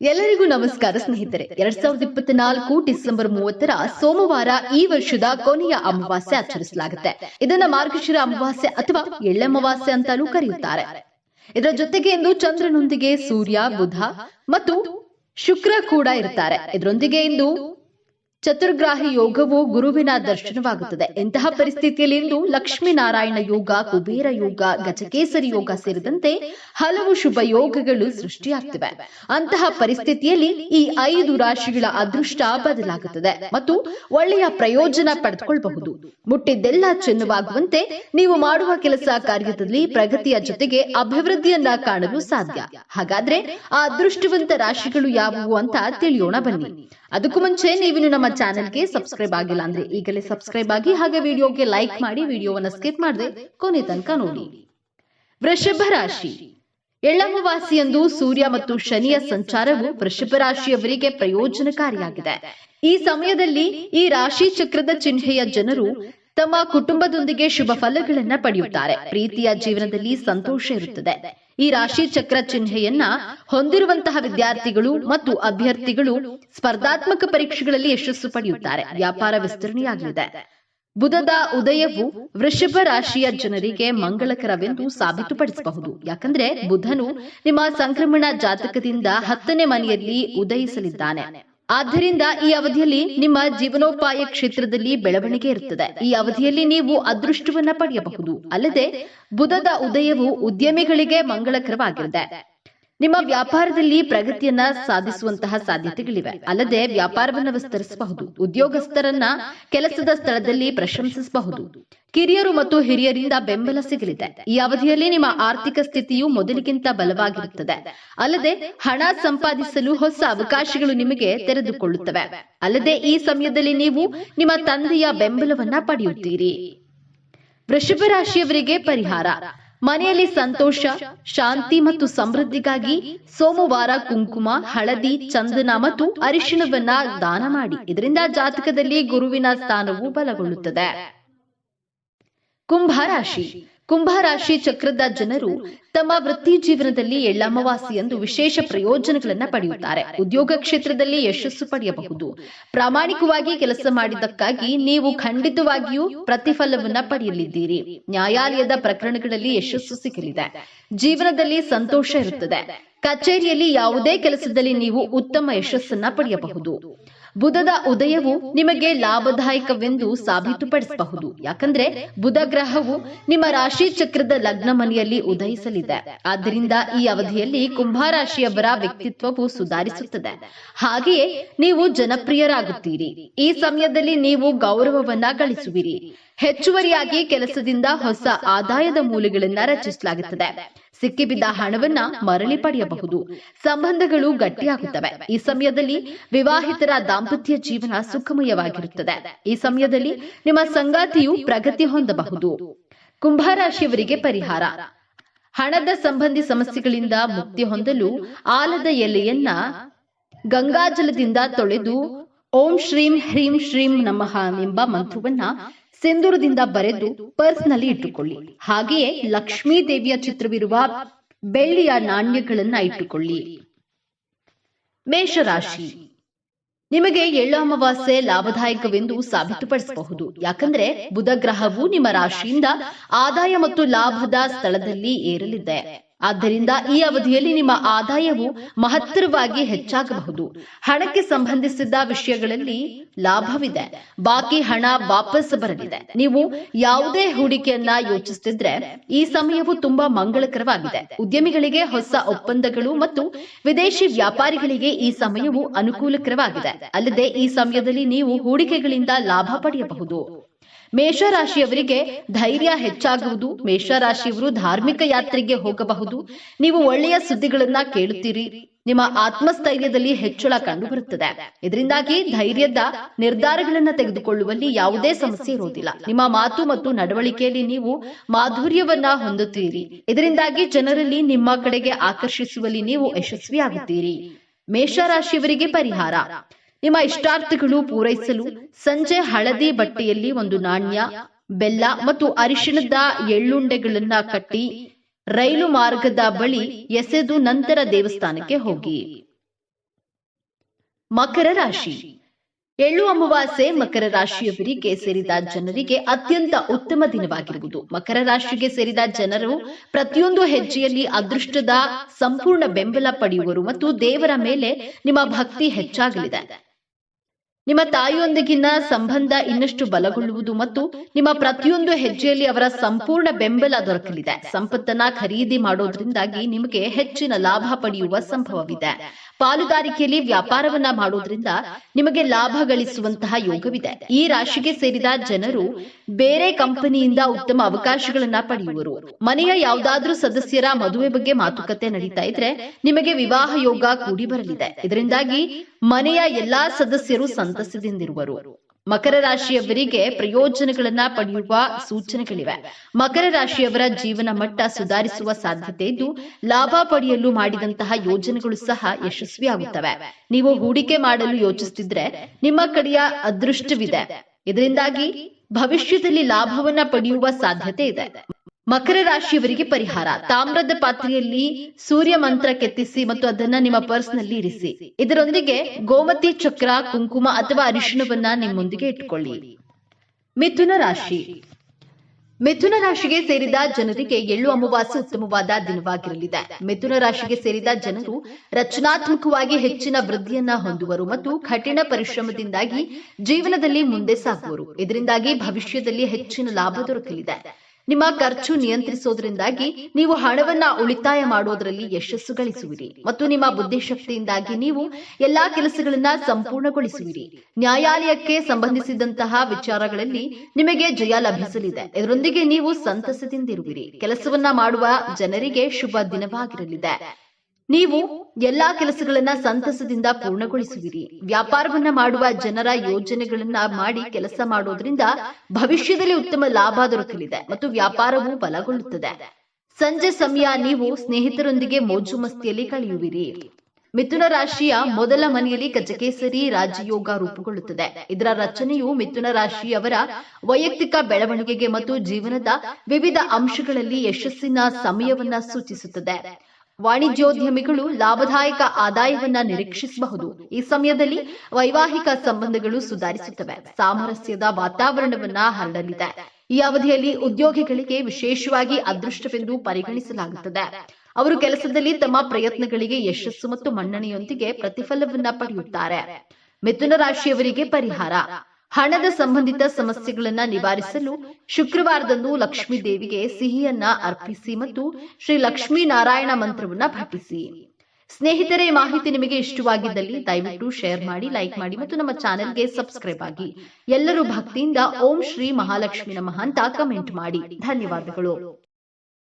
ಎಲ್ಲರಿಗೂ ನಮಸ್ಕಾರ, ಸ್ನೇಹಿತರೆ. ಎರಡ್ ಸಾವಿರದ ಇಪ್ಪತ್ನಾಲ್ಕು ಡಿಸೆಂಬರ್ ಮೂವತ್ತರ ಸೋಮವಾರ ಈ ವರ್ಷದ ಕೊನೆಯ ಅಮಾವಾಸ್ಯೆ ಆಚರಿಸಲಾಗುತ್ತೆ. ಇದನ್ನ ಮಾರ್ಗಶಿರ ಅಮಾವಾಸ್ಯೆ ಅಥವಾ ಎಳ್ಳಮಾವಾಸ್ಯ ಅಂತಾನೂ ಕರೆಯುತ್ತಾರೆ. ಇದರ ಜೊತೆಗೆ ಇಂದು ಚಂದ್ರನೊಂದಿಗೆ ಸೂರ್ಯ, ಬುಧ ಮತ್ತು ಶುಕ್ರ ಕೂಡ ಇರ್ತಾರೆ. ಇದರೊಂದಿಗೆ ಇಂದು ಚತುರ್ಗ್ರಾಹಿ ಯೋಗವು ಗುರುವಿನ ದರ್ಶನವಾಗುತ್ತದೆ. ಇಂತಹ ಪರಿಸ್ಥಿತಿಯಲ್ಲಿ ಇಂದು ಲಕ್ಷ್ಮೀನಾರಾಯಣ ಯೋಗ, ಕುಬೇರ ಯೋಗ, ಗಜಕೇಸರಿ ಯೋಗ ಸೇರಿದಂತೆ ಹಲವು ಶುಭ ಯೋಗಗಳು ಸೃಷ್ಟಿಯಾಗ್ತಿವೆ. ಅಂತಹ ಪರಿಸ್ಥಿತಿಯಲ್ಲಿ ಈ ಐದು ರಾಶಿಗಳ ಅದೃಷ್ಟ ಬದಲಾಗುತ್ತದೆ ಮತ್ತು ಒಳ್ಳೆಯ ಪ್ರಯೋಜನ ಪಡೆದುಕೊಳ್ಳಬಹುದು. ಮುಟ್ಟಿದ್ದೆಲ್ಲ ಚೆನ್ನವಾಗುವಂತೆ ನೀವು ಮಾಡುವ ಕೆಲಸ ಕಾರ್ಯದಲ್ಲಿ ಪ್ರಗತಿಯ ಜೊತೆಗೆ ಅಭಿವೃದ್ಧಿಯನ್ನ ಕಾಣಲು ಸಾಧ್ಯ. ಹಾಗಾದ್ರೆ ಆ ಅದೃಷ್ಟವಂತ ರಾಶಿಗಳು ಯಾವುವು ಅಂತ ತಿಳಿಯೋಣ ಬನ್ನಿ. ಅದಕ್ಕೂ ಮುಂಚೆ ನೀವು ನಮ್ಮ ಚಾನೆಲ್ಗೆ ಸಬ್ಸ್ಕ್ರೈಬ್ ಆಗಿಲ್ಲ ಅಂದ್ರೆ ಈಗಲೇ ಸಬ್ಸ್ಕ್ರೈಬ್ ಆಗಿ ಹಾಗೆ ವಿಡಿಯೋಗೆ ಲೈಕ್ ಮಾಡಿ ವಿಡಿಯೋವನ್ನ ಸ್ಕಿಪ್ ಮಾಡದೆ ಕೊನೆ ತನಕ ನೋಡಿ. ವೃಷಭ ರಾಶಿ. ಎಳ್ಳಮವಾಸಿಯಂದು ಸೂರ್ಯ ಮತ್ತು ಶನಿಯ ಸಂಚಾರವು ವೃಷಭ ರಾಶಿಯವರಿಗೆ ಪ್ರಯೋಜನಕಾರಿಯಾಗಿದೆ. ಈ ಸಮಯದಲ್ಲಿ ಈ ರಾಶಿ ಚಕ್ರದ ಚಿಹ್ನೆಯ ಜನರು ತಮ್ಮ ಕುಟುಂಬದೊಂದಿಗೆ ಶುಭ ಫಲಗಳನ್ನ ಪಡೆಯುತ್ತಾರೆ. ಪ್ರೀತಿಯ ಜೀವನದಲ್ಲಿ ಸಂತೋಷ ಇರುತ್ತದೆ. ಈ ರಾಶಿ ಚಕ್ರ ಚಿಹ್ನೆಯನ್ನ ಹೊಂದಿರುವಂತಹ ವಿದ್ಯಾರ್ಥಿಗಳು ಮತ್ತು ಅಭ್ಯರ್ಥಿಗಳು ಸ್ಪರ್ಧಾತ್ಮಕ ಪರೀಕ್ಷೆಗಳಲ್ಲಿ ಯಶಸ್ಸು ಪಡೆಯುತ್ತಾರೆ. ವ್ಯಾಪಾರ ವಿಸ್ತರಣೆಯಾಗಲಿದೆ. ಬುಧದ ಉದಯವು ವೃಷಭ ರಾಶಿಯ ಜನರಿಗೆ ಮಂಗಳಕರವೆಂದು ಸಾಬೀತುಪಡಿಸಬಹುದು. ಯಾಕಂದ್ರೆ ಬುಧನು ನಿಮ್ಮ ಸಂಕ್ರಮಣ ಜಾತಕದಿಂದ ಹತ್ತನೇ ಮನೆಯಲ್ಲಿ ಉದಯಿಸಲಿದ್ದಾನೆ. ಆದ್ದರಿಂದ ಈ ಅವಧಿಯಲ್ಲಿ ನಿಮ್ಮ ಜೀವನೋಪಾಯ ಕ್ಷೇತ್ರದಲ್ಲಿ ಬೆಳವಣಿಗೆ ಇರುತ್ತದೆ. ಈ ಅವಧಿಯಲ್ಲಿ ನೀವು ಅದೃಷ್ಟವನ್ನ ಪಡೆಯಬಹುದು. ಅಲ್ಲದೆ ಬುಧದ ಉದಯವು ಉದ್ಯಮಿಗಳಿಗೆ ಮಂಗಳಕರವಾಗಿರುತ್ತೆ ನಿಮ್ಮ ವ್ಯಾಪಾರದಲ್ಲಿ ಪ್ರಗತಿಯನ್ನ ಸಾಧಿಸುವಂತಹ ಸಾಧ್ಯತೆಗಳಿವೆ. ಅಲ್ಲದೆ ವ್ಯಾಪಾರವನ್ನು ವಿಸ್ತರಿಸಬಹುದು. ಉದ್ಯೋಗಸ್ಥರನ್ನ ಕೆಲಸದ ಸ್ಥಳದಲ್ಲಿ ಪ್ರಶಂಸಿಸಬಹುದು. ಕಿರಿಯರು ಮತ್ತು ಹಿರಿಯರಿಂದ ಬೆಂಬಲ ಸಿಗಲಿದೆ. ಈ ಅವಧಿಯಲ್ಲಿ ನಿಮ್ಮ ಆರ್ಥಿಕ ಸ್ಥಿತಿಯು ಮೊದಲಿಗಿಂತ ಬಲವಾಗಿರುತ್ತದೆ. ಅಲ್ಲದೆ ಹಣ ಸಂಪಾದಿಸಲು ಹೊಸ ಅವಕಾಶಗಳು ನಿಮಗೆ ತೆರೆದುಕೊಳ್ಳುತ್ತವೆ. ಅಲ್ಲದೆ ಈ ಸಮಯದಲ್ಲಿ ನೀವು ನಿಮ್ಮ ತಂದೆಯ ಬೆಂಬಲವನ್ನ ಪಡೆಯುತ್ತೀರಿ. ವೃಷಭ ರಾಶಿಯವರಿಗೆ ಪರಿಹಾರ. ಮನೆಯಲ್ಲಿ ಸಂತೋಷ, ಶಾಂತಿ ಮತ್ತು ಸಮೃದ್ಧಿಗಾಗಿ ಸೋಮವಾರ ಕುಂಕುಮ, ಹಳದಿ, ಚಂದನ ಮತ್ತು ಅರಿಶಿಣವನ್ನ ದಾನ ಮಾಡಿ. ಇದರಿಂದ ಜಾತಕದಲ್ಲಿ ಗುರುವಿನ ಸ್ಥಾನವು ಬಲಗೊಳ್ಳುತ್ತದೆ. ಕುಂಭರಾಶಿ ಕುಂಭರಾಶಿ ಚಕ್ರದ ಜನರು ತಮ್ಮ ವೃತ್ತಿ ಜೀವನದಲ್ಲಿ ಎಳ್ಳಮವಾಸಿಯಂದು ವಿಶೇಷ ಪ್ರಯೋಜನಗಳನ್ನ ಪಡೆಯುತ್ತಾರೆ. ಉದ್ಯೋಗ ಕ್ಷೇತ್ರದಲ್ಲಿ ಯಶಸ್ಸು ಪಡೆಯಬಹುದು. ಪ್ರಾಮಾಣಿಕವಾಗಿ ಕೆಲಸ ಮಾಡಿದ್ದಕ್ಕಾಗಿ ನೀವು ಖಂಡಿತವಾಗಿಯೂ ಪ್ರತಿಫಲವನ್ನ ಪಡೆಯಲಿದ್ದೀರಿ. ನ್ಯಾಯಾಲಯದ ಪ್ರಕರಣಗಳಲ್ಲಿ ಯಶಸ್ಸು ಸಿಗಲಿದೆ. ಜೀವನದಲ್ಲಿ ಸಂತೋಷ ಇರುತ್ತದೆ. ಕಚೇರಿಯಲ್ಲಿ ಯಾವುದೇ ಕೆಲಸದಲ್ಲಿ ನೀವು ಉತ್ತಮ ಯಶಸ್ಸನ್ನ ಪಡೆಯಬಹುದು. ಬುಧದ ಉದಯವು ನಿಮಗೆ ಲಾಭದಾಯಕವೆಂದು ಸಾಬೀತುಪಡಿಸಬಹುದು. ಯಾಕಂದ್ರೆ ಬುಧ ಗ್ರಹವು ನಿಮ್ಮ ರಾಶಿ ಚಕ್ರದ ಲಗ್ನ ಮನೆಯಲ್ಲಿ ಉದಯಿಸಲಿದೆ. ಆದ್ದರಿಂದ ಈ ಅವಧಿಯಲ್ಲಿ ಕುಂಭರಾಶಿಯವರ ವ್ಯಕ್ತಿತ್ವವು ಸುಧಾರಿಸುತ್ತದೆ. ಹಾಗೆಯೇ ನೀವು ಜನಪ್ರಿಯರಾಗುತ್ತೀರಿ. ಈ ಸಮಯದಲ್ಲಿ ನೀವು ಗೌರವವನ್ನ ಗಳಿಸುವಿರಿ. ಹೆಚ್ಚುವರಿಯಾಗಿ ಕೆಲಸದಿಂದ ಹೊಸ ಆದಾಯದ ಮೂಲಗಳನ್ನ ರಚಿಸಲಾಗುತ್ತದೆ. ಸಿಕ್ಕಿಬಿದ್ದ ಹಣವನ್ನ ಮರಳಿ ಪಡೆಯಬಹುದು. ಸಂಬಂಧಗಳು ಗಟ್ಟಿಯಾಗುತ್ತವೆ. ಈ ಸಮಯದಲ್ಲಿ ವಿವಾಹಿತರ ದಾಂಪತ್ಯ ಜೀವನ ಸುಖಮಯವಾಗಿರುತ್ತದೆ. ಈ ಸಮಯದಲ್ಲಿ ನಿಮ್ಮ ಸಂಗಾತಿಯು ಪ್ರಗತಿ ಹೊಂದಬಹುದು. ಕುಂಭರಾಶಿಯವರಿಗೆ ಪರಿಹಾರ. ಹಣದ ಸಂಬಂಧಿ ಸಮಸ್ಯೆಗಳಿಂದ ಮುಕ್ತಿ ಹೊಂದಲು ಆಲದ ಎಲೆಯನ್ನ ಗಂಗಾಜಲದಿಂದ ತೊಳೆದು ಓಂ ಶ್ರೀಂ ಹ್ರೀಂ ಶ್ರೀಂ ನಮಃ ಎಂಬ ಮಂತ್ರವನ್ನ ಸಿಂಧೂರದಿಂದ ಬರೆದು ಪರ್ಸ್ನಲ್ಲಿ ಇಟ್ಟುಕೊಳ್ಳಿ. ಹಾಗೆಯೇ ಲಕ್ಷ್ಮೀ ದೇವಿಯ ಚಿತ್ರವಿರುವ ಬೆಳ್ಳಿಯ ನಾಣ್ಯಗಳನ್ನ ಇಟ್ಟುಕೊಳ್ಳಿ. ಮೇಷರಾಶಿ. ನಿಮಗೆ ಎಳ್ಳು ಅಮಾವಾಸ್ಯೆ ಲಾಭದಾಯಕವೆಂದು ಸಾಬೀತುಪಡಿಸಬಹುದು. ಯಾಕಂದ್ರೆ ಬುಧ ಗ್ರಹವು ನಿಮ್ಮ ರಾಶಿಯಿಂದ ಆದಾಯ ಮತ್ತು ಲಾಭದ ಸ್ಥಳದಲ್ಲಿ ಏರಲಿದೆ. ಆದ್ದರಿಂದ ಈ ಅವಧಿಯಲ್ಲಿ ನಿಮ್ಮ ಆದಾಯವು ಮಹತ್ತರವಾಗಿ ಹೆಚ್ಚಾಗಬಹುದು. ಹಣಕ್ಕೆ ಸಂಬಂಧಿಸಿದ ವಿಷಯಗಳಲ್ಲಿ ಲಾಭವಿದೆ. ಬಾಕಿ ಹಣ ವಾಪಸ್ ಬರಲಿದೆ. ನೀವು ಯಾವುದೇ ಹೂಡಿಕೆಯನ್ನ ಯೋಚಿಸುತ್ತಿದ್ರೆ ಈ ಸಮಯವು ತುಂಬಾ ಮಂಗಳಕರವಾಗಿದೆ. ಉದ್ಯಮಿಗಳಿಗೆ ಹೊಸ ಒಪ್ಪಂದಗಳು ಮತ್ತು ವಿದೇಶಿ ವ್ಯಾಪಾರಿಗಳಿಗೆ ಈ ಸಮಯವು ಅನುಕೂಲಕರವಾಗಿದೆ. ಅಲ್ಲದೆ ಈ ಸಮಯದಲ್ಲಿ ನೀವು ಹೂಡಿಕೆಗಳಿಂದ ಲಾಭ ಪಡೆಯಬಹುದು. ಮೇಷರಾಶಿಯವರಿಗೆ ಧೈರ್ಯ ಹೆಚ್ಚಾಗುವುದು. ಮೇಷರಾಶಿಯವರು ಧಾರ್ಮಿಕ ಯಾತ್ರೆಗೆ ಹೋಗಬಹುದು. ನೀವು ಒಳ್ಳೆಯ ಸುದ್ದಿಗಳನ್ನ ಕೇಳುತ್ತೀರಿ. ನಿಮ್ಮ ಆತ್ಮಸ್ಥೈರ್ಯದಲ್ಲಿ ಹೆಚ್ಚಳ ಕಂಡುಬರುತ್ತದೆ. ಇದರಿಂದಾಗಿ ಧೈರ್ಯದ ನಿರ್ಧಾರಗಳನ್ನ ತೆಗೆದುಕೊಳ್ಳುವಲ್ಲಿ ಯಾವುದೇ ಸಮಸ್ಯೆ ಇರುವುದಿಲ್ಲ. ನಿಮ್ಮ ಮಾತು ಮತ್ತು ನಡವಳಿಕೆಯಲ್ಲಿ ನೀವು ಮಾಧುರ್ಯವನ್ನ ಹೊಂದುತ್ತೀರಿ. ಇದರಿಂದಾಗಿ ಜನರಲ್ಲಿ ನಿಮ್ಮ ಕಡೆಗೆ ಆಕರ್ಷಿಸುವಲ್ಲಿ ನೀವು ಯಶಸ್ವಿಯಾಗುತ್ತೀರಿ. ಮೇಷರಾಶಿಯವರಿಗೆ ಪರಿಹಾರ. ನಿಮ್ಮ ಇಷ್ಟಾರ್ಥಗಳು ಪೂರೈಸಲು ಸಂಜೆ ಹಳದಿ ಬಟ್ಟೆಯಲ್ಲಿ ಒಂದು ನಾಣ್ಯ, ಬೆಲ್ಲ ಮತ್ತು ಅರಿಶಿಣದ ಎಳ್ಳುಂಡೆಗಳನ್ನ ಕಟ್ಟಿ ರೈಲು ಮಾರ್ಗದ ಬಳಿ ಎಸೆದು ನಂತರ ದೇವಸ್ಥಾನಕ್ಕೆ ಹೋಗಿ. ಮಕರ ರಾಶಿ. ಎಳ್ಳು ಅಮಾವಾಸ್ಯೆ ಮಕರ ರಾಶಿಯವರಿಗೆ ಸೇರಿದ ಜನರಿಗೆ ಅತ್ಯಂತ ಉತ್ತಮ ದಿನವಾಗಿರುವುದು. ಮಕರ ರಾಶಿಗೆ ಸೇರಿದ ಜನರು ಪ್ರತಿಯೊಂದು ಹೆಜ್ಜೆಯಲ್ಲಿ ಅದೃಷ್ಟದ ಸಂಪೂರ್ಣ ಬೆಂಬಲ ಪಡೆಯುವರು ಮತ್ತು ದೇವರ ಮೇಲೆ ನಿಮ್ಮ ಭಕ್ತಿ ಹೆಚ್ಚಾಗಲಿದೆ. ನಿಮ್ಮ ತಾಯಿಯೊಂದಿಗಿನ ಸಂಬಂಧ ಇನ್ನಷ್ಟು ಬಲಗೊಳ್ಳುವುದು ಮತ್ತು ನಿಮ್ಮ ಪ್ರತಿಯೊಂದು ಹೆಜ್ಜೆಯಲ್ಲಿ ಅವರ ಸಂಪೂರ್ಣ ಬೆಂಬಲ ದೊರಕಲಿದೆ. ಸಂಪತ್ತನ್ನ ಖರೀದಿ ಮಾಡೋದ್ರಿಂದಾಗಿ ನಿಮಗೆ ಹೆಚ್ಚಿನ ಲಾಭ ಪಡೆಯುವ ಸಂಭವವಿದೆ. ಪಾಲುದಾರಿಕೆಯಲ್ಲಿ ವ್ಯಾಪಾರವನ್ನ ಮಾಡೋದ್ರಿಂದ ನಿಮಗೆ ಲಾಭ ಗಳಿಸುವಂತಹ ಯೋಗವಿದೆ. ಈ ರಾಶಿಗೆ ಸೇರಿದ ಜನರು ಬೇರೆ ಕಂಪನಿಯಿಂದ ಉತ್ತಮ ಅವಕಾಶಗಳನ್ನ ಪಡೆಯುವರು. ಮನೆಯ ಯಾವುದಾದ್ರೂ ಸದಸ್ಯರ ಮದುವೆ ಬಗ್ಗೆ ಮಾತುಕತೆ ನಡೀತಾ ಇದ್ರೆ ನಿಮಗೆ ವಿವಾಹ ಯೋಗ ಕೂಡಿ ಬರಲಿದೆ. ಇದರಿಂದಾಗಿ ಮನೆಯ ಎಲ್ಲಾ ಸದಸ್ಯರು ಸಂತಸದಿಂದಿರುವರು. ಮಕರ ರಾಶಿಯವರಿಗೆ ಪ್ರಯೋಜನಗಳನ್ನ ಪಡೆಯುವ ಸೂಚನೆಗಳಿವೆ. ಮಕರ ರಾಶಿಯವರ ಜೀವನ ಮಟ್ಟ ಸುಧಾರಿಸುವ ಸಾಧ್ಯತೆ ಇದ್ದು, ಲಾಭ ಪಡೆಯಲು ಮಾಡಿದಂತಹ ಯೋಜನೆಗಳು ಸಹ ಯಶಸ್ವಿಯಾಗುತ್ತವೆ. ನೀವು ಹೂಡಿಕೆ ಮಾಡಲು ಯೋಚಿಸುತ್ತಿದ್ರೆ ನಿಮ್ಮ ಕಡೆಯ ಅದೃಷ್ಟವಿದೆ. ಇದರಿಂದಾಗಿ ಭವಿಷ್ಯದಲ್ಲಿ ಲಾಭವನ್ನ ಪಡೆಯುವ ಸಾಧ್ಯತೆ ಇದೆ. ಮಕರ ರಾಶಿಯವರಿಗೆ ಪರಿಹಾರ. ತಾಮ್ರದ ಪಾತ್ರೆಯಲ್ಲಿ ಸೂರ್ಯ ಮಂತ್ರ ಕೆತ್ತಿಸಿ ಮತ್ತು ಅದನ್ನ ನಿಮ್ಮ ಪರ್ಸ್ನಲ್ಲಿ ಇರಿಸಿ. ಇದರೊಂದಿಗೆ ಗೋಮತಿ ಚಕ್ರ, ಕುಂಕುಮ ಅಥವಾ ಅರಿಶಿಣವನ್ನ ನಿಮ್ಮೊಂದಿಗೆ ಇಟ್ಕೊಳ್ಳಿ. ಮಿಥುನ ರಾಶಿ. ಮಿಥುನ ರಾಶಿಗೆ ಸೇರಿದ ಜನರಿಗೆ ಎಳ್ಳು ಅಮಾವಾಸ್ಯೆ ಉತ್ತಮವಾದ ದಿನವಾಗಿರಲಿದೆ. ಮಿಥುನ ರಾಶಿಗೆ ಸೇರಿದ ಜನರು ರಚನಾತ್ಮಕವಾಗಿ ಹೆಚ್ಚಿನ ವೃದ್ಧಿಯನ್ನ ಹೊಂದುವರು ಮತ್ತು ಕಠಿಣ ಪರಿಶ್ರಮದಿಂದಾಗಿ ಜೀವನದಲ್ಲಿ ಮುಂದೆ ಸಾಗುವರು. ಇದರಿಂದಾಗಿ ಭವಿಷ್ಯದಲ್ಲಿ ಹೆಚ್ಚಿನ ಲಾಭ ದೊರಕಲಿದೆ. ನಿಮ್ಮ ಖರ್ಚು ನಿಯಂತ್ರಿಸೋದ್ರಿಂದಾಗಿ ನೀವು ಹಣವನ್ನ ಉಳಿತಾಯ ಮಾಡೋದ್ರಲ್ಲಿ ಯಶಸ್ಸು ಗಳಿಸುವಿರಿ ಮತ್ತು ನಿಮ್ಮ ಬುದ್ಧಿಶಕ್ತಿಯಿಂದಾಗಿ ನೀವು ಎಲ್ಲಾ ಕೆಲಸಗಳನ್ನ ಸಂಪೂರ್ಣಗೊಳಿಸುವಿರಿ. ನ್ಯಾಯಾಲಯಕ್ಕೆ ಸಂಬಂಧಿಸಿದಂತಹ ವಿಚಾರಗಳಲ್ಲಿ ನಿಮಗೆ ಜಯ ಲಭಿಸಲಿದೆ. ಇದರೊಂದಿಗೆ ನೀವು ಸಂತಸದಿಂದಿರುವಿರಿ. ಕೆಲಸವನ್ನ ಮಾಡುವ ಜನರಿಗೆ ಶುಭ ದಿನವಾಗಿರಲಿದೆ. ನೀವು ಎಲ್ಲಾ ಕೆಲಸಗಳನ್ನ ಸಂತಸದಿಂದ ಪೂರ್ಣಗೊಳಿಸುವಿರಿ. ವ್ಯಾಪಾರವನ್ನ ಮಾಡುವ ಜನರ ಯೋಜನೆಗಳನ್ನ ಮಾಡಿ ಕೆಲಸ ಮಾಡೋದ್ರಿಂದ ಭವಿಷ್ಯದಲ್ಲಿ ಉತ್ತಮ ಲಾಭ ದೊರಕಲಿದೆ ಮತ್ತು ವ್ಯಾಪಾರವು ಬಲಗೊಳ್ಳುತ್ತದೆ. ಸಂಜೆ ಸಮಯ ನೀವು ಸ್ನೇಹಿತರೊಂದಿಗೆ ಮೋಜು ಮಸ್ತಿಯಲ್ಲಿ ಕಳೆಯುವಿರಿ. ಮಿಥುನ ರಾಶಿಯ ಮೊದಲ ಮನೆಯಲ್ಲಿ ಗಜಕೇಸರಿ, ರಾಜಯೋಗ ರೂಪುಗೊಳ್ಳುತ್ತದೆ. ಇದರ ರಚನೆಯು ಮಿಥುನ ರಾಶಿಯವರ ವೈಯಕ್ತಿಕ ಬೆಳವಣಿಗೆಗೆ ಮತ್ತು ಜೀವನದ ವಿವಿಧ ಅಂಶಗಳಲ್ಲಿ ಯಶಸ್ಸಿನ ಸಮಯವನ್ನ ಸೂಚಿಸುತ್ತದೆ. ವಾಣಿಜ್ಯೋದ್ಯಮಿಗಳು ಲಾಭದಾಯಕ ಆದಾಯವನ್ನ ನಿರೀಕ್ಷಿಸಬಹುದು. ಈ ಸಮಯದಲ್ಲಿ ವೈವಾಹಿಕ ಸಂಬಂಧಗಳು ಸುಧಾರಿಸುತ್ತವೆ. ಸಾಮರಸ್ಯದ ವಾತಾವರಣವನ್ನ ಹರಡಲಿದೆ. ಈ ಅವಧಿಯಲ್ಲಿ ಉದ್ಯೋಗಿಗಳಿಗೆ ವಿಶೇಷವಾಗಿ ಅದೃಷ್ಟವೆಂದು ಪರಿಗಣಿಸಲಾಗುತ್ತದೆ. ಅವರು ಕೆಲಸದಲ್ಲಿ ತಮ್ಮ ಪ್ರಯತ್ನಗಳಿಗೆ ಯಶಸ್ಸು ಮತ್ತು ಮನ್ನಣೆಯೊಂದಿಗೆ ಪ್ರತಿಫಲವನ್ನ ಪಡೆಯುತ್ತಾರೆ. ಮಿಥುನ ರಾಶಿಯವರಿಗೆ ಪರಿಹಾರ. ಹಣದ ಸಂಬಂಧಿತ ಸಮಸ್ಯೆಗಳನ್ನ ನಿವಾರಿಸಲು ಶುಕ್ರವಾರದಂದು ಲಕ್ಷ್ಮೀ ದೇವಿಗೆ ಸಿಹಿಯನ್ನ ಅರ್ಪಿಸಿ ಮತ್ತು ಶ್ರೀ ಲಕ್ಷ್ಮೀ ನಾರಾಯಣ ಮಂತ್ರವನ್ನ ಪಠಿಸಿ ಸ್ನೇಹಿತರೆ, ಮಾಹಿತಿ ನಿಮಗೆ ಇಷ್ಟವಾಗಿದ್ದಲ್ಲಿ ದಯವಿಟ್ಟು ಶೇರ್ ಮಾಡಿ, ಲೈಕ್ ಮಾಡಿ ಮತ್ತು ನಮ್ಮ ಚಾನೆಲ್ಗೆ ಸಬ್ಸ್ಕ್ರೈಬ್ ಆಗಿ. ಎಲ್ಲರೂ ಭಕ್ತಿಯಿಂದ ಓಂ ಶ್ರೀ ಮಹಾಲಕ್ಷ್ಮಿ ನಮಃ ಅಂತ ಕಮೆಂಟ್ ಮಾಡಿ. ಧನ್ಯವಾದಗಳು.